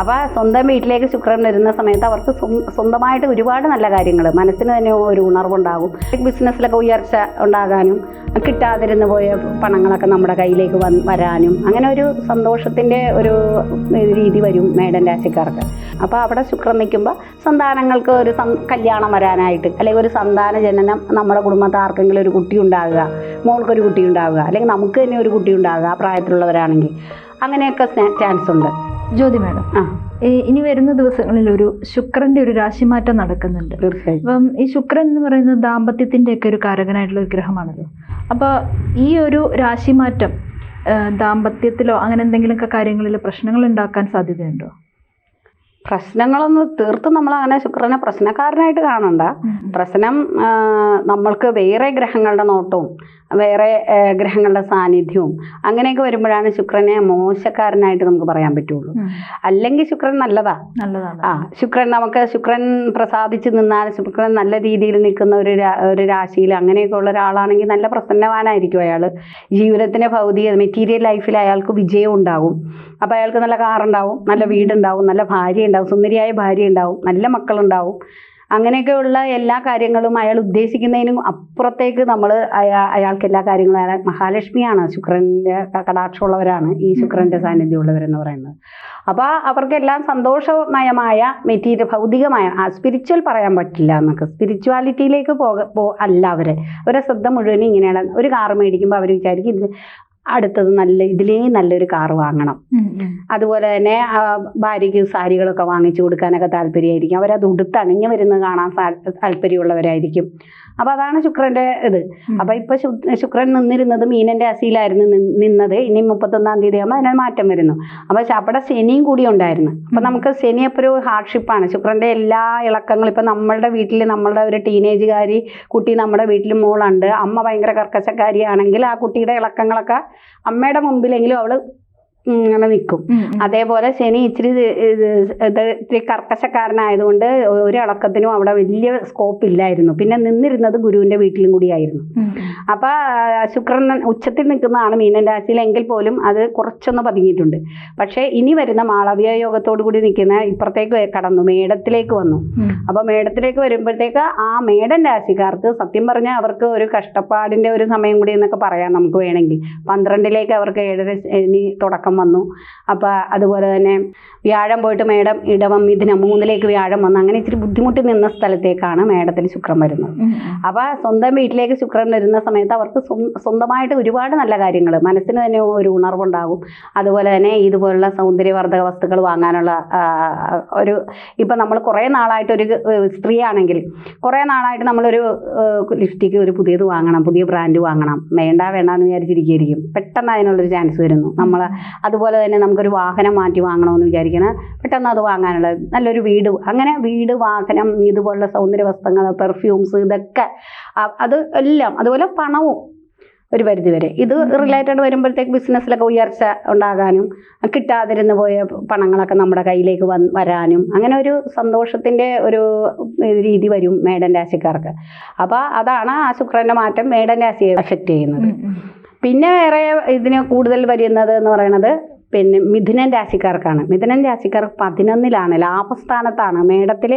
അപ്പോൾ സ്വന്തം വീട്ടിലേക്ക് ശുക്രൻ വരുന്ന സമയത്ത് അവർക്ക് സ്വന്തമായിട്ട് ഒരുപാട് നല്ല കാര്യങ്ങൾ മനസ്സിന് തന്നെ ഒരു ഉണർവുണ്ടാകും. ബിസിനസ്സിലൊക്കെ ഉയർച്ച ഉണ്ടാകാനും കിട്ടാതിരുന്ന് പോയ പണങ്ങളൊക്കെ നമ്മുടെ കയ്യിലേക്ക് വരാനും അങ്ങനെ ഒരു സന്തോഷത്തിന്റെ ഒരു രീതി വരും മേടൻ രാശിക്കാർക്ക്. അപ്പോൾ അവിടെ ശുക്രൻ നിൽക്കുമ്പോൾ സന്താനങ്ങൾക്ക് ഒരു കല്യാണം വരാനായിട്ട് അല്ലെങ്കിൽ ഒരു സന്താന ജനനം നമ്മുടെ കുടുംബത്തിൽ ആർക്കെങ്കിലും ഒരു കുട്ടി ഉണ്ടാകുക മോൾക്കൊരു കുട്ടി ഉണ്ടാവുക അല്ലെങ്കിൽ നമുക്ക് തന്നെ ഒരു കുട്ടി ഉണ്ടാകുക ആ പ്രായത്തിലുള്ളവരാണെങ്കിൽ അങ്ങനെയൊക്കെ ചാൻസ് ഉണ്ട് ജ്യോതി മാഡം ഇനി വരുന്ന ദിവസങ്ങളിൽ ഒരു ശുക്രന്റെ ഒരു രാശിമാറ്റം നടക്കുന്നുണ്ട്. തീർച്ചയായും. അപ്പം ഈ ശുക്രൻ എന്ന് പറയുന്നത് ദാമ്പത്യത്തിന്റെ ഒക്കെ ഒരു കാരകനായിട്ടുള്ള ഒരു ഗ്രഹമാണല്ലോ. അപ്പൊ ഈ ഒരു രാശിമാറ്റം ദാമ്പത്യത്തിലോ അങ്ങനെ എന്തെങ്കിലുമൊക്കെ കാര്യങ്ങളിൽ പ്രശ്നങ്ങൾ ഉണ്ടാക്കാൻ സാധ്യതയുണ്ടോ? പ്രശ്നങ്ങളൊന്നും തീർത്തും നമ്മൾ അങ്ങനെ ശുക്രനെ പ്രശ്നക്കാരനായിട്ട് കാണണ്ട. പ്രശ്നം നമ്മൾക്ക് വേറെ ഗ്രഹങ്ങളുടെ നോട്ടവും വേറെ ഗ്രഹങ്ങളുടെ സാന്നിധ്യവും അങ്ങനെയൊക്കെ വരുമ്പോഴാണ് ശുക്രനെ മോശക്കാരനായിട്ട് നമുക്ക് പറയാൻ പറ്റുള്ളൂ. അല്ലെങ്കിൽ ശുക്രൻ നല്ലതാ. നല്ലതാണ്. ആ ശുക്രൻ നമുക്ക് ശുക്രൻ പ്രസാദിച്ച് നിന്നാൽ ശുക്രൻ നല്ല രീതിയിൽ നിൽക്കുന്ന ഒരു ഒരു രാശിയിൽ അങ്ങനെയൊക്കെ ഉള്ള ഒരാളാണെങ്കിൽ നല്ല പ്രസന്നവാനായിരിക്കും അയാൾ ജീവിതത്തിന്റെ ഭൗതിക മെറ്റീരിയൽ ലൈഫിൽ അയാൾക്ക് വിജയം ഉണ്ടാകും. അപ്പോൾ അയാൾക്ക് നല്ല കാറുണ്ടാവും നല്ല വീടുണ്ടാവും നല്ല ഭാര്യ ഉണ്ടാവും സുന്ദരിയായ ഭാര്യ ഉണ്ടാവും നല്ല മക്കളുണ്ടാവും. അങ്ങനെയൊക്കെയുള്ള എല്ലാ കാര്യങ്ങളും അയാൾ ഉദ്ദേശിക്കുന്നതിനും അപ്പുറത്തേക്ക് നമ്മൾ അയാ അയാൾക്ക് എല്ലാ കാര്യങ്ങളും അയാൾ മഹാലക്ഷ്മിയാണ് ശുക്രന്റെ കടാക്ഷമുള്ളവരാണ് ഈ ശുക്രന്റെ സാന്നിധ്യമുള്ളവരെന്ന് പറയുന്നത്. അപ്പോൾ അവർക്കെല്ലാം സന്തോഷമയമായ മെറ്റീരിയൽ ഭൗതികമായ ആ സ്പിരിച്വൽ പറയാൻ പറ്റില്ല എന്നൊക്കെ സ്പിരിച്വാലിറ്റിയിലേക്ക് പോക പോ അല്ല അവർ അവരെ ശ്രദ്ധ മുഴുവനും ഇങ്ങനെയാണ്. ഒരു കാർ മേടിക്കുമ്പോൾ അവർ വിചാരിക്കും ഇത് അടുത്തത് നല്ല ഇതിലേ നല്ലൊരു കാർ വാങ്ങണം. അതുപോലെ തന്നെ ഭാര്യയ്ക്ക് സാരികളൊക്കെ വാങ്ങിച്ചു കൊടുക്കാനൊക്കെ താല്പര്യമായിരിക്കും. അവരത് ഉടുത്തണിഞ്ഞ് വരുന്നത് കാണാൻ താല്പര്യമുള്ളവരായിരിക്കും. അപ്പോൾ അതാണ് ശുക്രന്റെ ഇത്. അപ്പൊ അപ്പോൾ ഇപ്പോൾ ശുക്രൻ നിന്നിരുന്നത് മീനന്റെ അസിയിലായിരുന്നു നിന്നത്. ഇനി മുപ്പത്തൊന്നാം തീയതി ആകുമ്പോൾ അതിന് മാറ്റം വരുന്നു. അപ്പോൾ അവിടെ ശനിയും കൂടി ഉണ്ടായിരുന്നു. അപ്പോൾ നമുക്ക് ശനി അപ്പോൾ ഒരു ഹാർഡ്ഷിപ്പാണ് ശുക്രന്റെ എല്ലാ ഇളക്കങ്ങളും ഇപ്പൊ നമ്മളുടെ വീട്ടിൽ നമ്മളുടെ ഒരു ടീനേജുകാരി കുട്ടി നമ്മുടെ വീട്ടിൽ മോളുണ്ട്. അമ്മ ഭയങ്കര കർക്കശക്കാരിയാണെങ്കിൽ ആ കുട്ടിയുടെ ഇളക്കങ്ങളൊക്കെ അമ്മയുടെ മുമ്പിലെങ്കിലും അവൾ ഇങ്ങനെ നിൽക്കും. അതേപോലെ ശനി ഇച്ചിരി ഇത് ഇത് ഇത് ഇത്തിരി കർക്കശക്കാരനായതുകൊണ്ട് ഒരു ഇളക്കത്തിനും അവിടെ വലിയ സ്കോപ്പ് ഇല്ലായിരുന്നു. പിന്നെ നിന്നിരുന്നത് ഗുരുവിന്റെ വീട്ടിലും കൂടിയായിരുന്നു അപ്പൊ ശുക്രൻ ഉച്ചത്തിൽ നിൽക്കുന്നതാണ് മീനൻ രാശിയിൽ എങ്കിൽ പോലും അത് കുറച്ചൊന്ന് പതുങ്ങിയിട്ടുണ്ട്. പക്ഷേ ഇനി വരുന്ന മാളവ്യ യോഗത്തോടു കൂടി നിൽക്കുന്ന ഇപ്പുറത്തേക്ക് കടന്നു മേടത്തിലേക്ക് വന്നു. അപ്പൊ അപ്പോൾ മേടത്തിലേക്ക് വരുമ്പോഴത്തേക്ക് ആ മേടൻ രാശിക്കാർക്ക് സത്യം പറഞ്ഞാൽ അവർക്ക് ഒരു കഷ്ടപ്പാടിന്റെ ഒരു സമയം കൂടി എന്നൊക്കെ പറയാം നമുക്ക് വേണമെങ്കിൽ. പന്ത്രണ്ടിലേക്ക് അവർക്ക് ഏഴര ശനി തുടക്കം വന്നു. അപ്പോൾ അതുപോലെ തന്നെ വ്യാഴം പോയിട്ട് മേടം ഇടവം ഇതിന് മൂന്നിലേക്ക് വ്യാഴം വന്നു. അങ്ങനെ ഇച്ചിരി ബുദ്ധിമുട്ടി നിന്ന സ്ഥലത്തേക്കാണ് മേടത്തിന് ശുക്രൻ വരുന്നത്. അപ്പോൾ സ്വന്തം വീട്ടിലേക്ക് ശുക്രൻ വരുന്ന സമയത്ത് അവർക്ക് സ്വന്തമായിട്ട് ഒരുപാട് നല്ല കാര്യങ്ങൾ മനസ്സിന് തന്നെ ഒരു ഉണർവുണ്ടാകും. അതുപോലെ തന്നെ ഇതുപോലുള്ള സൗന്ദര്യവർദ്ധക വസ്തുക്കൾ വാങ്ങാനുള്ള ഒരു ഇപ്പം നമ്മൾ കുറേ നാളായിട്ട് ഒരു സ്ത്രീ സ്ത്രീയാണെങ്കിൽ കുറേ നാളായിട്ട് നമ്മളൊരു ലിപ്സ്റ്റിക്ക് ഒരു പുതിയത് വാങ്ങണം പുതിയ ബ്രാൻഡ് വാങ്ങണം. വേണ്ട വേണ്ട എന്ന് വിചാരിച്ചിരിക്കുകയായിരിക്കും. പെട്ടെന്ന് അതിനുള്ളൊരു ചാൻസ് വരുന്നു. നമ്മൾ അതുപോലെ തന്നെ നമുക്കൊരു വാഹനം മാറ്റി വാങ്ങണമെന്ന് വിചാരിക്കണം. പെട്ടെന്ന് അത് വാങ്ങാനുള്ള നല്ലൊരു വീട്. അങ്ങനെ വീട് വാഹനം ഇതുപോലുള്ള സൗന്ദര്യ വസ്ത്രങ്ങൾ പെർഫ്യൂംസ് ഇതൊക്കെ അത് എല്ലാം അതുപോലെ പണവും ഒരു പരിധി വരെ ഇത് റിലേറ്റഡ് വരുമ്പോഴത്തേക്ക് ബിസിനസ്സിലൊക്കെ ഉയർച്ച ഉണ്ടാകാനും കിട്ടാതിരുന്ന് പോയ പണങ്ങളൊക്കെ നമ്മുടെ കയ്യിലേക്ക് വന്ന് വരാനും അങ്ങനെ ഒരു സന്തോഷത്തിന്റെ ഒരു രീതി വരും മേടൻ രാശിക്കാർക്ക്. അപ്പോൾ അതാണ് ആ ശുക്രന്റെ മാറ്റം മേടൻ രാശിയെ എഫക്റ്റ് ചെയ്യുന്നത്. പിന്നെ വേറെ ഇതിന് കൂടുതൽ വരുന്നത് എന്ന് പറയുന്നത് പിന്നെ മിഥുനൻ രാശിക്കാർക്കാണ്. മിഥുനൻ രാശിക്കാർ പതിനൊന്നിലാണ്. ലാഭസ്ഥാനത്താണ്. മേടത്തിൽ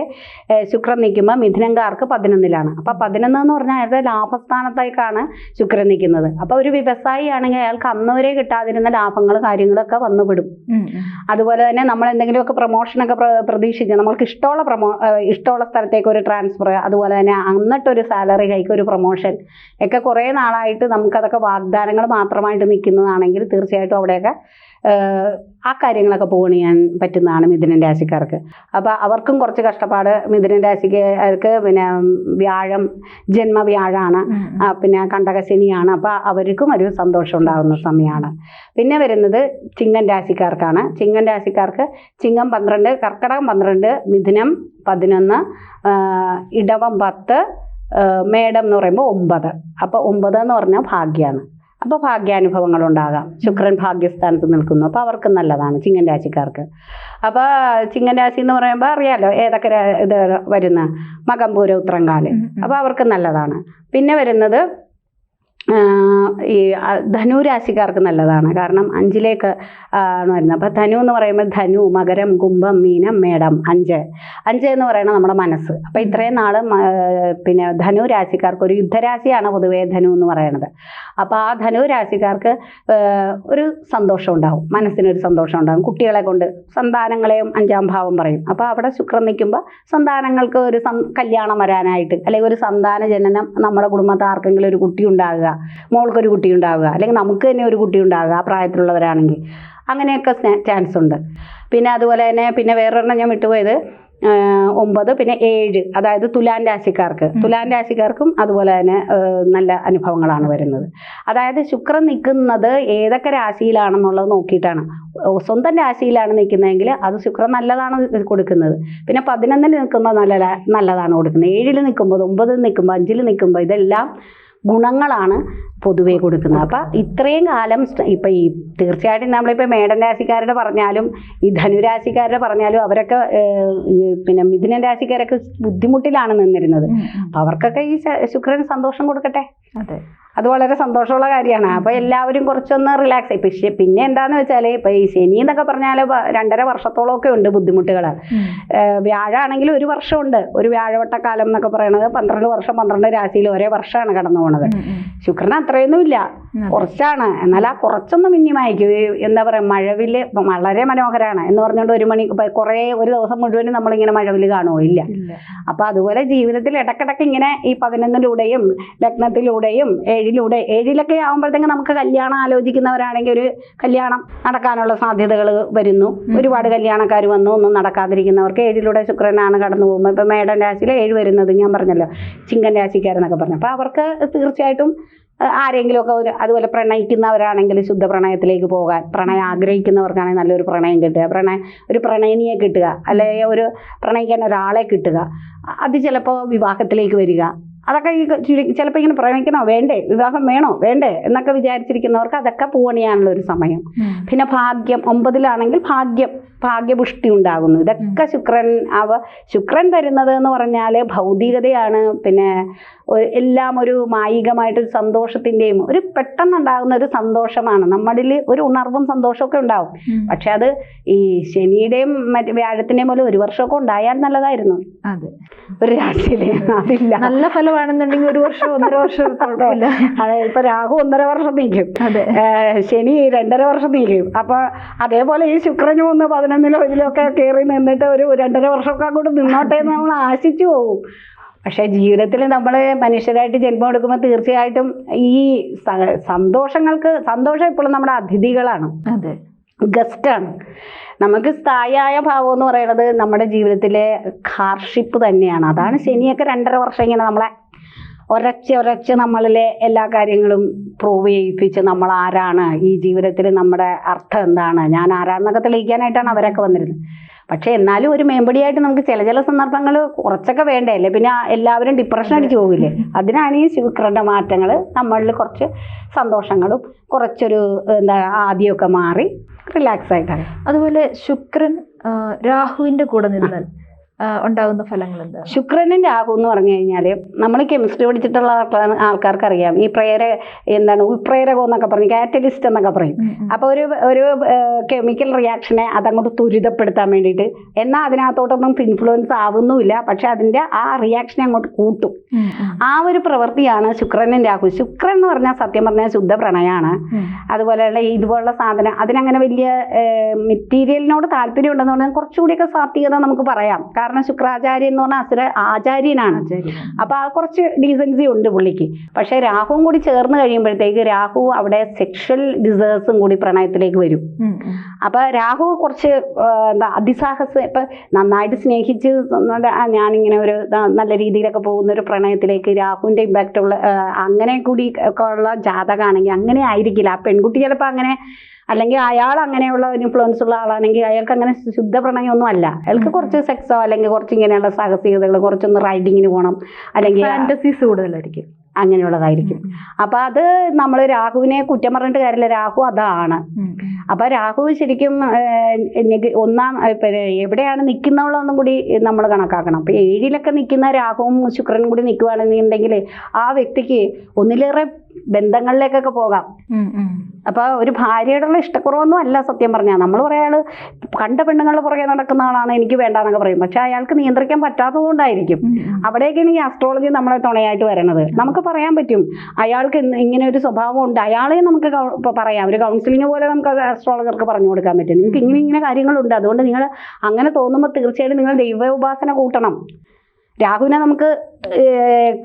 ശുക്രൻ നിൽക്കുമ്പോൾ മിഥുനൻകാർക്ക് പതിനൊന്നിലാണ്. അപ്പോൾ പതിനൊന്ന് എന്ന് പറഞ്ഞാൽ അയാളുടെ ലാഭസ്ഥാനത്തേക്കാണ് ശുക്രൻ നിൽക്കുന്നത്. അപ്പോൾ ഒരു വ്യവസായി ആണെങ്കിൽ അയാൾക്ക് അന്നുവരെ കിട്ടാതിരുന്ന ലാഭങ്ങൾ കാര്യങ്ങളൊക്കെ വന്നുപെടും. അതുപോലെ തന്നെ നമ്മൾ എന്തെങ്കിലുമൊക്കെ പ്രൊമോഷനൊക്കെ പ്ര പ്രതീക്ഷിച്ച് നമ്മൾക്ക് ഇഷ്ടമുള്ള പ്രൊമോ ഇഷ്ടമുള്ള സ്ഥലത്തേക്ക് ഒരു ട്രാൻസ്ഫർ അതുപോലെ തന്നെ അന്നിട്ടൊരു സാലറി കൈക്ക് ഒരു പ്രൊമോഷൻ ഒക്കെ കുറേ നാളായിട്ട് നമുക്കതൊക്കെ വാഗ്ദാനങ്ങൾ മാത്രമായിട്ട് നിൽക്കുന്നതാണെങ്കിൽ തീർച്ചയായിട്ടും അവിടെയൊക്കെ ആ കാര്യങ്ങളൊക്കെ പോകണ് ചെയ്യാൻ പറ്റുന്നതാണ് മിഥുനൻ രാശിക്കാർക്ക്. അപ്പോൾ അവർക്കും കുറച്ച് കഷ്ടപ്പാട് മിഥുനൻ രാശിക്കാർക്ക് പിന്നെ വ്യാഴം ജന്മ വ്യാഴമാണ് പിന്നെ കണ്ടകശനിയാണ്. അപ്പോൾ അവർക്കും ഒരു സന്തോഷം ഉണ്ടാകുന്ന സമയമാണ്. പിന്നെ വരുന്നത് ചിങ്ങൻ രാശിക്കാർക്കാണ്. ചിങ്ങൻ രാശിക്കാർക്ക് ചിങ്ങം പന്ത്രണ്ട് കർക്കടകം പന്ത്രണ്ട് മിഥുനം പതിനൊന്ന് ഇടവം പത്ത് മേടം എന്ന് പറയുമ്പോൾ ഒമ്പത്. അപ്പോൾ ഒമ്പത് എന്ന് പറഞ്ഞാൽ ഭാഗ്യമാണ് അപ്പോൾ ഭാഗ്യാനുഭവങ്ങൾ ഉണ്ടാകാം ശുക്രൻ ഭാഗ്യസ്ഥാനത്ത് നിൽക്കുന്നു. അപ്പോൾ അവർക്ക് നല്ലതാണ് ചിങ്ങൻ രാശിക്കാർക്ക്. അപ്പോൾ ചിങ്ങൻ രാശി എന്ന് പറയുമ്പോൾ അറിയാലോ ഏതൊക്കെ ഇത് വരുന്ന മകംപൂര ഉത്രങ്കാൽ. അപ്പോൾ അവർക്ക് നല്ലതാണ്. പിന്നെ വരുന്നത് ഈ ധനുരാശിക്കാർക്ക് ധനു രാശിക്കാർക്ക് നല്ലതാണ്. കാരണം അഞ്ചിലേക്ക് ആണ് വരുന്നത് അപ്പോൾ ധനു എന്ന് പറയുമ്പോൾ ധനു മകരം കുംഭം മീനം മേടം അഞ്ച്. അഞ്ച് എന്ന് പറയുന്നത് നമ്മുടെ മനസ്സ്. അപ്പോൾ ഇത്രയും നാൾ പിന്നെ ധനു രാശിക്കാർക്ക് ഒരു യുദ്ധരാശിയാണ് പൊതുവേ ധനു എന്ന് പറയുന്നത് അപ്പോൾ ആ ധനു രാശിക്കാർക്ക് ഒരു സന്തോഷം ഉണ്ടാവും. മനസ്സിനൊരു സന്തോഷം ഉണ്ടാകും കുട്ടികളെ കൊണ്ട് സന്താനങ്ങളെയും അഞ്ചാം ഭാവം പറയും. അപ്പോൾ അവിടെ ശുക്രൻ നിൽക്കുമ്പോൾ സന്താനങ്ങൾക്ക് ഒരു കല്യാണം വരാനായിട്ട് അല്ലെങ്കിൽ ഒരു സന്താന ജനനം നമ്മുടെ കുടുംബത്തിൽ ആർക്കെങ്കിലും ഒരു കുട്ടി ഉണ്ടാകുക. മോൾക്കൊരു കുട്ടി ഉണ്ടാവുക അല്ലെങ്കിൽ നമുക്ക് തന്നെ ഒരു കുട്ടി ഉണ്ടാവുക ആ പ്രായത്തിലുള്ളവരാണെങ്കിൽ. അങ്ങനെയൊക്കെ ചാൻസ് ഉണ്ട്. പിന്നെ അതുപോലെ തന്നെ പിന്നെ വേറൊരെണ്ണം ഞാൻ വിട്ടുപോയത് ഒമ്പത് പിന്നെ ഏഴ്. അതായത് തുലാൻ രാശിക്കാർക്ക്. തുലാൻ രാശിക്കാർക്കും അതുപോലെ തന്നെ നല്ല അനുഭവങ്ങളാണ് വരുന്നത്. അതായത് ശുക്രൻ നിൽക്കുന്നത് ഏതൊക്കെ രാശിയിലാണെന്നുള്ളത് നോക്കിയിട്ടാണ്. സ്വന്തം രാശിയിലാണ് നിൽക്കുന്നതെങ്കിൽ അത് ശുക്രൻ നല്ലതാണ് കൊടുക്കുന്നത്. പിന്നെ പതിനൊന്നിൽ നിൽക്കുമ്പോൾ നല്ല നല്ലതാണ് കൊടുക്കുന്നത്. ഏഴിൽ നിൽക്കുമ്പോൾ ഒമ്പതിൽ നിൽക്കുമ്പോൾ അഞ്ചിൽ നിൽക്കുമ്പോൾ ഇതെല്ലാം ഗുണങ്ങളാണ് പൊതുവെ കൊടുക്കുന്നത്. അപ്പം ഇത്രയും കാലം ഇപ്പം ഈ തീർച്ചയായിട്ടും നമ്മളിപ്പോൾ മേടൻ രാശിക്കാരുടെ പറഞ്ഞാലും ഈ ധനുരാശിക്കാരുടെ പറഞ്ഞാലും അവരൊക്കെ പിന്നെ മിഥുനൻ രാശിക്കാരൊക്കെ ബുദ്ധിമുട്ടിലാണ് നിന്നിരുന്നത്. അവർക്കൊക്കെ ഈ ശുക്രൻ സന്തോഷം കൊടുക്കട്ടെ. അതെ. അത് വളരെ സന്തോഷമുള്ള കാര്യമാണ്. അപ്പോൾ എല്ലാവരും കുറച്ചൊന്ന് റിലാക്സ് ആയി. പക്ഷേ പിന്നെ എന്താന്ന് വെച്ചാൽ ഇപ്പോൾ ഈ ശനി എന്നൊക്കെ പറഞ്ഞാൽ രണ്ടര വർഷത്തോളമൊക്കെ ഉണ്ട് ബുദ്ധിമുട്ടുകൾ. വ്യാഴാണെങ്കിൽ ഒരു വർഷമുണ്ട്. ഒരു വ്യാഴവട്ടക്കാലം എന്നൊക്കെ പറയുന്നത് പന്ത്രണ്ട് വർഷം പന്ത്രണ്ട് രാശിയിൽ ഒരേ വർഷമാണ് കടന്നു പോണത്. ശുക്രന് ഉം. ശുക്രൻ അത്രയൊന്നും ഇല്ല കുറച്ചാണ്. എന്നാൽ ആ കുറച്ചൊന്ന് മിന്യമായിരിക്കും എന്താ പറയുക മഴവിൽ വളരെ മനോഹരമാണ് എന്ന് പറഞ്ഞുകൊണ്ട് ഒരു മണി കുറേ ഒരു ദിവസം മുഴുവനും നമ്മളിങ്ങനെ മഴവിൽ കാണുമോ ഇല്ല. ഇല്ല. അപ്പോൾ അതുപോലെ ജീവിതത്തിൽ ഇടക്കിടക്ക് ഇങ്ങനെ ഈ പതിനൊന്നിലൂടെയും ലഗ്നത്തിലൂടെയും ഏഴിലൂടെ ഏഴിലൊക്കെ ആകുമ്പോഴത്തേക്കും നമുക്ക് കല്യാണം ആലോചിക്കുന്നവരാണെങ്കിൽ ഒരു കല്യാണം നടക്കാനുള്ള സാധ്യതകൾ വരുന്നു. ഒരുപാട് കല്യാണക്കാർ വന്നു ഒന്നും നടക്കാതിരിക്കുന്നവർക്ക് ഏഴിലൂടെ ശുക്രനാണ് കടന്നു പോകുമ്പോൾ ഇപ്പം മേടൻ രാശിയിൽ ഏഴ് വരുന്നത് ഞാൻ പറഞ്ഞല്ലോ ചിങ്കൻ രാശിക്കാരെന്നൊക്കെ പറഞ്ഞു. അപ്പോൾ അവർക്ക് തീർച്ചയായിട്ടും ആരെങ്കിലുമൊക്കെ ഒരു അതുപോലെ പ്രണയിക്കുന്നവരാണെങ്കിൽ ശുദ്ധ പ്രണയത്തിലേക്ക് പോകാൻ പ്രണയം ആഗ്രഹിക്കുന്നവർക്കാണെങ്കിൽ നല്ലൊരു പ്രണയം കിട്ടുക. പ്രണയ ഒരു പ്രണയിനിയെ കിട്ടുക അല്ലെങ്കിൽ ഒരു പ്രണയിക്കാൻ ഒരാളെ കിട്ടുക. അത് ചിലപ്പോൾ വിവാഹത്തിലേക്ക് വരിക. അതൊക്കെ ഈ ചിലപ്പോൾ ഇങ്ങനെ പ്രണയിക്കണോ വേണ്ടേ. വിവാഹം വേണോ? വേണ്ടേ. എന്നൊക്കെ വിചാരിച്ചിരിക്കുന്നവർക്ക് അതൊക്കെ പൂവണിയാനുള്ള ഒരു സമയം. പിന്നെ ഭാഗ്യം. ഒമ്പതിലാണെങ്കിൽ ഭാഗ്യം. ഭാഗ്യപുഷ്ടി ഉണ്ടാകുന്നു. ഇതൊക്കെ ശുക്രൻ അവ ശുക്രൻ തരുന്നത് എന്ന് പറഞ്ഞാൽ ഭൗതികതയാണ്. പിന്നെ എല്ലാം ഒരു മായികമായിട്ടൊരു സന്തോഷത്തിന്റെയും ഒരു പെട്ടെന്നുണ്ടാകുന്ന ഒരു സന്തോഷമാണ്. നമ്മളിൽ ഒരു ഉണർവും സന്തോഷമൊക്കെ ഉണ്ടാവും. പക്ഷെ അത് ഈ ശനിയുടെയും മറ്റ് വ്യാഴത്തിന്റെയും പോലെ ഒരു വർഷമൊക്കെ ഉണ്ടായാൽ നല്ലതായിരുന്നു. അതെ. ഒരു രാശിയിൽ അതില്ല. നല്ല ഫലമാണെന്നുണ്ടെങ്കിൽ ഒരു വർഷം ഒന്നര വർഷം അതെ. ഇപ്പൊ രാഹു ഒന്നര വർഷം നീക്കും ശനി രണ്ടര വർഷം നീക്കും അപ്പൊ അതേപോലെ ഈ ശുക്രനും ഒന്ന് പതിനൊന്നിലോ ഇതിലോ ഒക്കെ കയറി നിന്നിട്ട് ഒരു രണ്ടര വർഷമൊക്കെ അങ്ങോട്ട് നിന്നോട്ടെ എന്ന് നമ്മൾ ആശിച്ചു പോകും. പക്ഷേ ജീവിതത്തിൽ നമ്മൾ മനുഷ്യരായിട്ട് ജന്മം എടുക്കുമ്പോൾ തീർച്ചയായിട്ടും ഈ സന്തോഷങ്ങൾക്ക് സന്തോഷം ഇപ്പോഴും നമ്മുടെ അതിഥികളാണ്. അതെ. ഗസ്റ്റാണ് നമുക്ക് സ്ഥായിയായ ഭാവം എന്ന് പറയുന്നത് നമ്മുടെ ജീവിതത്തിലെ ഹാർഷിപ്പ് തന്നെയാണ്. അതാണ് ശനിയൊക്കെ രണ്ടര വർഷം ഇങ്ങനെ നമ്മളെ ഒരച്ച് ഒരച്ച് നമ്മളിലെ എല്ലാ കാര്യങ്ങളും പ്രൂവ് ചെയ്യിപ്പിച്ച് നമ്മൾ ആരാണ്? ഈ ജീവിതത്തിൽ നമ്മുടെ അർത്ഥം എന്താണ്? ഞാൻ ആരാന്നൊക്കെ തെളിയിക്കാനായിട്ടാണ് അവരൊക്കെ വന്നിരുന്നത്. പക്ഷേ എന്നാലും ഒരു മേമ്പടിയായിട്ട് നമുക്ക് ചില ചില സന്ദർഭങ്ങൾ കുറച്ചൊക്കെ വേണ്ടേ? അല്ലേ? പിന്നെ എല്ലാവരും ഡിപ്രഷൻ അടിച്ചു പോകില്ലേ? അതിനാണ് ഈ ശുക്രന്റെ മാറ്റങ്ങൾ നമ്മളിൽ കുറച്ച് സന്തോഷങ്ങളും കുറച്ചൊരു എന്താ ആദ്യമൊക്കെ മാറി റിലാക്സ് ആയിട്ടാണ്. അതുപോലെ ശുക്രൻ രാഹുവിന്റെ കൂടെ നിന്നാൽ ഉണ്ടാകുന്ന ഫലങ്ങളുണ്ട് ശുക്രനും രാഹു എന്ന് പറഞ്ഞു കഴിഞ്ഞാൽ നമ്മൾ കെമിസ്ട്രി പഠിച്ചിട്ടുള്ള ആൾക്കാർ- ആൾക്കാർക്ക് അറിയാം ഈ പ്രേര എന്താണ് ഉൾപ്രേരകം എന്നൊക്കെ പറയും കാറ്റലിസ്റ്റ് എന്നൊക്കെ പറയും. അപ്പോൾ ഒരു ഒരു കെമിക്കൽ റിയാക്ഷനെ അതങ്ങോട്ട് ത്വരിതപ്പെടുത്താൻ വേണ്ടിയിട്ട്. എന്നാൽ അതിനകത്തോട്ടൊന്നും ഇൻഫ്ലുവൻസ് ആവുന്നുമില്ല. പക്ഷെ അതിന്റെ ആ റിയാക്ഷനെ അങ്ങോട്ട് കൂട്ടും. ആ ഒരു പ്രവൃത്തിയാണ് ശുക്രനും രാഹു ശുക്രൻ എന്ന് പറഞ്ഞാൽ സത്യം പറഞ്ഞാൽ ശുദ്ധ പ്രണയമാണ്. അതുപോലെയുള്ള ഇതുപോലുള്ള സാധനം അതിനങ്ങനെ വലിയ മെറ്റീരിയലിനോട് താല്പര്യം ഉണ്ടെന്ന് പറഞ്ഞാൽ കുറച്ചുകൂടിയൊക്കെ സാത്വികത നമുക്ക് പറയാം. കാരണം ശുക്രാചാര്യൻ എന്ന് പറഞ്ഞാൽ അസുര ആചാര്യനാണ്. അപ്പോൾ ആ കുറച്ച് ഡീസൻസി ഉണ്ട് പുള്ളിക്ക് പക്ഷേ രാഹുവും കൂടി ചേർന്ന് കഴിയുമ്പോഴത്തേക്ക് രാഹു അവിടെ സെക്ഷൽ ഡിസേഴ്സും കൂടി പ്രണയത്തിലേക്ക് വരും. അപ്പോൾ രാഹു കുറച്ച് എന്താ അതിസാഹസം ഇപ്പം നന്നായിട്ട് സ്നേഹിച്ച് ഞാനിങ്ങനെ ഒരു നല്ല രീതിയിലൊക്കെ പോകുന്ന ഒരു പ്രണയത്തിലേക്ക് രാഹുവിന്റെ ഇമ്പാക്റ്റ് ഉള്ള അങ്ങനെ കൂടി ഒക്കെ ഉള്ള ജാതകമാണെങ്കിൽ അങ്ങനെ ആയിരിക്കില്ല ആ പെൺകുട്ടി ചിലപ്പോൾ അങ്ങനെ അല്ലെങ്കിൽ അയാൾ അങ്ങനെയുള്ള ഇൻഫ്ലുവൻസ് ഉള്ള ആളാണെങ്കിൽ അയാൾക്ക് അങ്ങനെ ശുദ്ധ പ്രണയമൊന്നും അല്ല അയാൾക്ക് കുറച്ച് സെക്സോ അല്ലെങ്കിൽ കുറച്ച് ഇങ്ങനെയുള്ള സാഹസികതകൾ കുറച്ചൊന്ന് റൈഡിങ്ങിന് പോകണം അല്ലെങ്കിൽ ഫാന്റസീസ് കൂടുതലായിരിക്കും. അങ്ങനെയുള്ളതായിരിക്കും. അപ്പൊ അത് നമ്മൾ രാഹുവിനെ കുറ്റം പറഞ്ഞിട്ട് കാര്യമില്ല. രാഹു അതാണ്. അപ്പോൾ രാഹു ശരിക്കും ഒന്നാം പിന്നെ എവിടെയാണ് നിൽക്കുന്നവളൊന്നും കൂടി നമ്മൾ കണക്കാക്കണം. അപ്പൊ ഏഴിലൊക്കെ നിൽക്കുന്ന രാഹുവും ശുക്രനും കൂടി നിൽക്കുകയാണെന്നുണ്ടെങ്കിൽ ആ വ്യക്തിക്ക് ഒന്നിലേറെ ബന്ധങ്ങളിലേക്കൊക്കെ പോകാം. അപ്പൊ ഒരു ഭാര്യയുടെ ഇഷ്ടക്കുറവൊന്നും അല്ല സത്യം പറഞ്ഞാൽ നമ്മൾ പറയാൾ കണ്ട പെണ്ണുങ്ങളുടെ പുറകെ നടക്കുന്ന ആളാണ് എനിക്ക് വേണ്ട എന്നൊക്കെ പറയും. പക്ഷെ അയാൾക്ക് നിയന്ത്രിക്കാൻ പറ്റാത്തതുകൊണ്ടായിരിക്കും. കൊണ്ടായിരിക്കും. അവിടേക്കാണ് ഈ അസ്ട്രോളജി നമ്മളെ തുണയായിട്ട് വരണത്. നമുക്ക് പറയാൻ പറ്റും. അയാൾക്ക് ഇങ്ങനെ ഒരു സ്വഭാവം ഉണ്ട് അയാളെ നമുക്ക് പറയാം. ഒരു കൗൺസിലിംഗ് പോലെ നമുക്ക് ആസ്ട്രോളജർക്ക് പറഞ്ഞു കൊടുക്കാൻ പറ്റും. നിങ്ങൾക്ക് ഇങ്ങനെ ഇങ്ങനെ കാര്യങ്ങളുണ്ട്. അതുകൊണ്ട് നിങ്ങൾ അങ്ങനെ തോന്നുമ്പോൾ തീർച്ചയായിട്ടും നിങ്ങൾ ദൈവോപാസന കൂട്ടണം. രാഹുവിനെ നമുക്ക്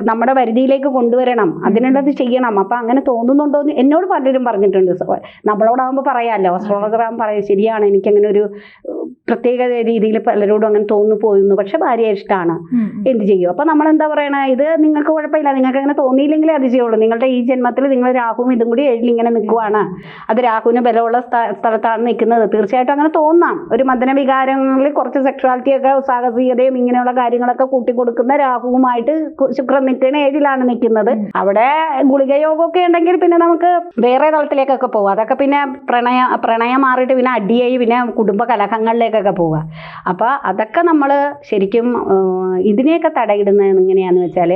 നമ്മുടെ പരിധിയിലേക്ക് കൊണ്ടുവരണം. അതിനുള്ളത് ചെയ്യണം. അപ്പൊ അങ്ങനെ തോന്നുന്നുണ്ടോ എന്ന് എന്നോട് പലരും പറഞ്ഞിട്ടുണ്ട്. നമ്മളോടാകുമ്പോൾ പറയാമല്ലോ അസ്ട്രോളജറാകുമ്പോൾ പറയും ശരിയാണ് എനിക്കങ്ങനെ ഒരു പ്രത്യേക രീതിയിൽ പലരോടും അങ്ങനെ തോന്നുന്നു പോയിരുന്നു. പക്ഷെ ഭാര്യ ഇഷ്ടമാണ്. എന്ത് ചെയ്യും? അപ്പൊ നമ്മൾ എന്താ പറയണേ? ഇത് നിങ്ങൾക്ക് കുഴപ്പമില്ല. നിങ്ങൾക്ക് അങ്ങനെ തോന്നിയില്ലെങ്കിലേ അത് ചെയ്യുള്ളൂ. നിങ്ങളുടെ ഈ ജന്മത്തിൽ നിങ്ങൾ രാഹുവും ഇതും കൂടി ഏഴിൽ ഇങ്ങനെ നിൽക്കുവാണ്. അത് രാഹുവിന് ബലമുള്ള സ്ഥ- സ്ഥലത്താണ് നിൽക്കുന്നത്. തീർച്ചയായിട്ടും അങ്ങനെ തോന്നാം. ഒരു മദന വികാരങ്ങളിൽ കുറച്ച് സെക്ഷുവാലിറ്റിയൊക്കെ സാഹസികതയും ഇങ്ങനെയുള്ള കാര്യങ്ങളൊക്കെ കൂട്ടിക്കൊടുക്കുന്ന രാഹുവുമായിട്ട് കു- ശുക്രൻ ഏഴിലാണ് നിൽക്കുന്നത്. അവിടെ ഗുളിക ഗുളികയോഗമൊക്കെ ഉണ്ടെങ്കിൽ പിന്നെ നമുക്ക് വേറെ തലത്തിലേക്കൊക്കെ പോകും അതൊക്കെ പിന്നെ പ്രണയ പ്രണയം മാറിയിട്ട് പിന്നെ അടിയായി പിന്നെ കുടുംബ കലഹങ്ങളിലേക്കൊക്കെ പോവുക അപ്പോൾ അതൊക്കെ നമ്മൾ ശരിക്കും ഇതിനെയൊക്കെ തടയിടുന്നത് എങ്ങനെയാണെന്ന് വെച്ചാൽ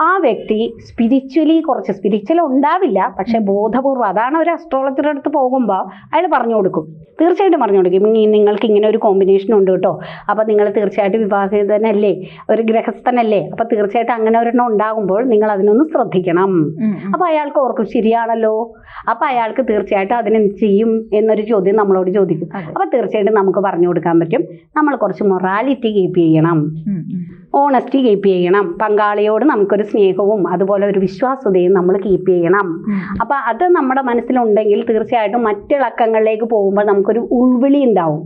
ആ വ്യക്തി സ്പിരിച്വലി കുറച്ച് സ്പിരിച്വൽ ഉണ്ടാവില്ല പക്ഷെ ബോധപൂർവം അതാണ് ഒരു അസ്ട്രോളജറുടെ അടുത്ത് പോകുമ്പോൾ അയാൾ പറഞ്ഞു കൊടുക്കും. തീർച്ചയായിട്ടും പറഞ്ഞു കൊടുക്കും. "ഇനി നിങ്ങൾക്ക് ഇങ്ങനെ ഒരു കോമ്പിനേഷൻ ഉണ്ട് കേട്ടോ. അപ്പോൾ നിങ്ങൾ തീർച്ചയായിട്ടും വിവാഹിതനല്ലേ? ഒരു ഗ്രഹസ്ഥനല്ലേ അപ്പോൾ തീർച്ചയായിട്ടും അങ്ങനെ ഒരെണ്ണം ഉണ്ടാകുമ്പോൾ നിങ്ങൾ അതിനൊന്ന് ശ്രദ്ധിക്കണം. ഉം. അയാൾക്ക് ഓർക്കും ശരിയാണല്ലോ. അപ്പോൾ അയാൾക്ക് തീർച്ചയായിട്ടും അതിനെന്ത് ചെയ്യും എന്നൊരു ചോദ്യം നമ്മളോട് ചോദിക്കും. അപ്പോൾ അപ്പൊ തീർച്ചയായിട്ടും നമുക്ക് പറഞ്ഞു കൊടുക്കാൻ പറ്റും. നമ്മൾ കുറച്ച് മൊറാലിറ്റി കീപ്പ് ചെയ്യണം. ഓണസ്റ്റി കീപ്പ് ചെയ്യണം പങ്കാളിയോട് നമുക്കൊരു സ്നേഹവും അതുപോലെ ഒരു വിശ്വാസ്യതയും നമ്മൾ കീപ്പ് ചെയ്യണം. അപ്പൊ അത് നമ്മുടെ മനസ്സിലുണ്ടെങ്കിൽ തീർച്ചയായിട്ടും മറ്റിളക്കങ്ങളിലേക്ക് പോകുമ്പോൾ നമുക്കൊരു ഉൾവിളി ഉണ്ടാവും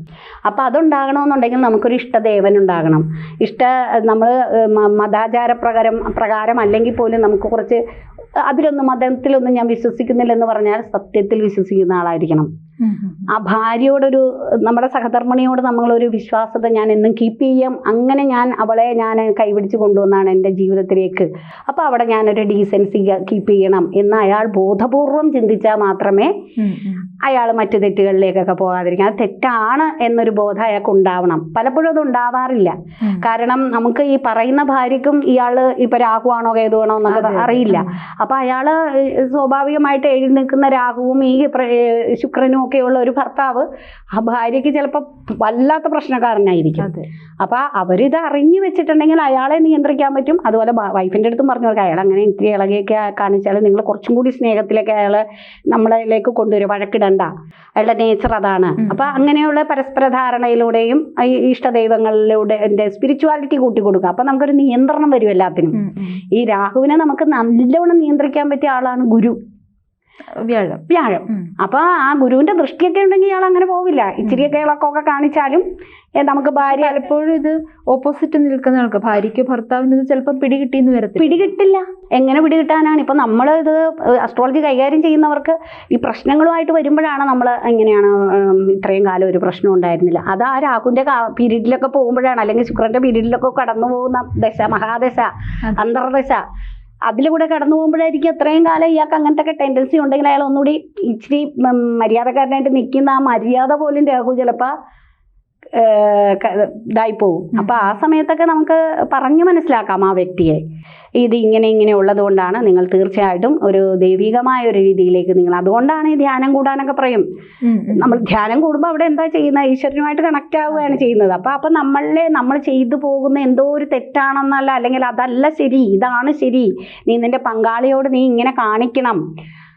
അപ്പൊ അതുണ്ടാകണമെന്നുണ്ടെങ്കിൽ നമുക്കൊരു ഇഷ്ടദേവൻ ഉണ്ടാകണം ഇഷ്ട നമ്മൾ മതാചാര പ്രകാരം പ്രകാരം അല്ലെങ്കിൽ പോലും നമുക്ക് കുറച്ച് അതിലൊന്നും മതത്തിലൊന്നും ഞാൻ വിശ്വസിക്കുന്നില്ലെന്ന് പറഞ്ഞാൽ സത്യത്തിൽ വിശ്വസിക്കുന്ന ആളായിരിക്കണം. ആ ഭാര്യയോടൊരു നമ്മുടെ സഹധർമ്മിണിയോട് നമ്മളൊരു വിശ്വാസത ഞാൻ എന്നും കീപ്പ് ചെയ്യാം. അങ്ങനെ ഞാൻ അവളെ ഞാൻ കൈപിടിച്ച് കൊണ്ടുവന്നാണ് എന്റെ ജീവിതത്തിലേക്ക്. അപ്പോൾ അവിടെ ഞാനൊരു ഡീസൻസി കീപ്പ് ചെയ്യണം എന്ന് അയാൾ ബോധപൂർവം ചിന്തിച്ചാൽ മാത്രമേ. അയാൾ മറ്റു തെറ്റുകളിലേക്കൊക്കെ പോകാതിരിക്കും അത് തെറ്റാണ് എന്നൊരു ബോധം അയാൾക്ക് ഉണ്ടാവണം. പലപ്പോഴും അത് ഉണ്ടാവാറില്ല. കാരണം നമുക്ക് ഈ പറയുന്ന ഭാര്യക്കും ഇയാൾ ഇപ്പൊ രാഹുവാണോ കേതുവാണോ എന്നൊക്കെ. അറിയില്ല. അപ്പൊ അയാൾ സ്വാഭാവികമായിട്ട് എഴുതി നിൽക്കുന്ന രാഹുവും ഈ ശുക്രനും ഒക്കെയുള്ള ഒരു ഭർത്താവ് ആ ഭാര്യയ്ക്ക് ചിലപ്പോൾ വല്ലാത്ത പ്രശ്നക്കാരനായിരിക്കും. അപ്പൊ അവരിത് അറിഞ്ഞു വെച്ചിട്ടുണ്ടെങ്കിൽ അയാളെ നിയന്ത്രിക്കാൻ പറ്റും. അതുപോലെ വൈഫിന്റെ അടുത്തും പറഞ്ഞു കൊടുക്കുക അയാൾ അങ്ങനെ ഇത്തിരി ഇളകിയൊക്കെ കാണിച്ചാൽ നിങ്ങൾ കുറച്ചും കൂടി സ്നേഹത്തിലേക്ക് അയാളെ നമ്മളിലേക്ക് കൊണ്ടുവരും. വഴക്കിടണ്ട. അയാളുടെ നേച്ചർ അതാണ്. അപ്പൊ അങ്ങനെയുള്ള പരസ്പര ധാരണയിലൂടെയും ഇഷ്ടദൈവങ്ങളിലൂടെ എന്റെ സ്പിരിച്വാലിറ്റി കൂട്ടി കൊടുക്കുക അപ്പൊ നമുക്കൊരു നിയന്ത്രണം വരും എല്ലാത്തിനും. ഈ രാഹുവിനെ നമുക്ക് നല്ലവണ്ണം നിയന്ത്രിക്കാൻ പറ്റിയ ആളാണ് ഗുരു. വ്യാഴം. വ്യാഴം. അപ്പൊ ആ ഗുരുവിന്റെ ദൃഷ്ടിയൊക്കെ ഉണ്ടെങ്കിൽ ഇയാൾ അങ്ങനെ പോവില്ല. ഇച്ചിരിയൊക്കെ ഇളക്കമൊക്കെ കാണിച്ചാലും നമുക്ക് ഭാര്യ പലപ്പോഴും ഇത് ഓപ്പോസിറ്റ് നിൽക്കുന്ന ആൾക്ക് ഭാര്യയ്ക്ക് ഭർത്താവിന് ഇത് ചിലപ്പോൾ പിടികിട്ടിന്ന് വരത്തില്ല. പിടികിട്ടില്ല എങ്ങനെ പിടികിട്ടാനാണ് ഇപ്പൊ നമ്മൾ ഇത് അസ്ട്രോളജി കൈകാര്യം ചെയ്യുന്നവർക്ക് ഈ പ്രശ്നങ്ങളുമായിട്ട് വരുമ്പോഴാണ് നമ്മൾ എങ്ങനെയാണ് ഇത്രയും കാലം ഒരു പ്രശ്നം ഉണ്ടായിരുന്നില്ല. അത് ആ രാഹുവിന്റെ പീരീഡിലൊക്കെ പോകുമ്പോഴാണ്. അല്ലെങ്കിൽ ശുക്രന്റെ പീരീഡിലൊക്കെ കടന്നു പോകുന്ന ദശ മഹാദശ അന്തർദശ. അതിലൂടെ കടന്നു പോകുമ്പോഴായിരിക്കും അത്രയും കാലം ഇയാൾക്ക് അങ്ങനത്തെ ടെൻഡൻസി ഉണ്ടെങ്കിൽ അയാൾ ഒന്നുകൂടി ഇച്ചിരി മര്യാദക്കാരനായിട്ട് നിൽക്കുന്ന ആ മര്യാദ പോലും രാഹു ചിലപ്പോൾ ഇതായി പോകും അപ്പോൾ അപ്പൊ ആ സമയത്തൊക്കെ നമുക്ക് പറഞ്ഞു മനസ്സിലാക്കാം ആ വ്യക്തിയെ. ഇത് ഇങ്ങനെ ഇങ്ങനെ ഉള്ളത് കൊണ്ടാണ് നിങ്ങൾ തീർച്ചയായിട്ടും ഒരു ദൈവികമായ ഒരു രീതിയിലേക്ക് നിങ്ങൾ അതുകൊണ്ടാണ് ഈ ധ്യാനം കൂടാനൊക്കെ പറയും. നമ്മൾ ധ്യാനം കൂടുമ്പോൾ അവിടെ എന്താ ചെയ്യുന്നത് ഈശ്വരനുമായിട്ട് കണക്റ്റ് ആവുകയാണ് ചെയ്യുന്നത്. അപ്പൊ അപ്പൊ നമ്മളെ നമ്മൾ ചെയ്തു പോകുന്ന എന്തോ ഒരു തെറ്റാണെന്നല്ല അല്ലെങ്കിൽ അതല്ല ശരി ഇതാണ് ശരി. നീ നിന്റെ പങ്കാളിയോട് നീ ഇങ്ങനെ കാണിക്കണം.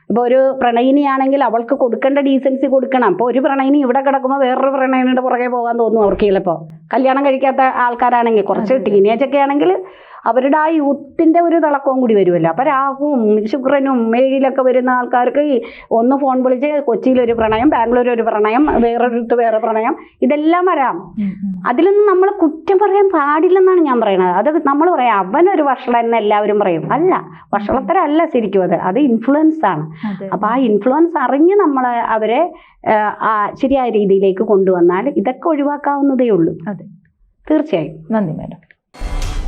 ഇപ്പോൾ ഒരു പ്രണയിനിയാണെങ്കിൽ അവൾക്ക് കൊടുക്കേണ്ട ഡീസൻസി കൊടുക്കണം. അപ്പോൾ ഒരു പ്രണയിനി ഇവിടെ കിടക്കുമ്പോൾ വേറൊരു പ്രണയിനിയുടെ പുറകെ പോകാൻ തോന്നും അവർക്ക് ചിലപ്പോൾ കല്യാണം കഴിക്കാത്ത ആൾക്കാരാണെങ്കിൽ കുറച്ച് ടീനേജ് ഒക്കെ ആണെങ്കിൽ അവരുടെ ആ യൂത്തിന്റെ ഒരു തിളക്കവും കൂടി വരുമല്ലോ. അപ്പോൾ രാഹുവും ശുക്രനും ഏഴിലൊക്കെ വരുന്ന ആൾക്കാർക്ക് ഒന്ന് ഫോൺ വിളിച്ച് കൊച്ചിയിലൊരു പ്രണയം ബാംഗ്ലൂർ ഒരു പ്രണയം വേറൊരിടത്ത് വേറെ പ്രണയം ഇതെല്ലാം വരാം. അതിലൊന്നും നമ്മൾ കുറ്റം പറയാൻ പാടില്ലെന്നാണ് ഞാൻ പറയുന്നത്. അത് നമ്മൾ പറയാം അവനൊരു വഷളൻ എന്ന് എല്ലാവരും പറയും. അല്ല വഷളത്തരല്ല ശരിക്കും അത്. അത് ഇൻഫ്ലുവൻസ് ആണ്. അപ്പോൾ ആ ഇൻഫ്ലുവൻസ് അറിഞ്ഞ് നമ്മൾ അവരെ ശരിയായ രീതിയിലേക്ക് കൊണ്ടുവന്നാൽ ഇതൊക്കെ ഒഴിവാക്കാവുന്നതേ ഉള്ളൂ. അതെ. തീർച്ചയായും. നന്ദി മാഡം.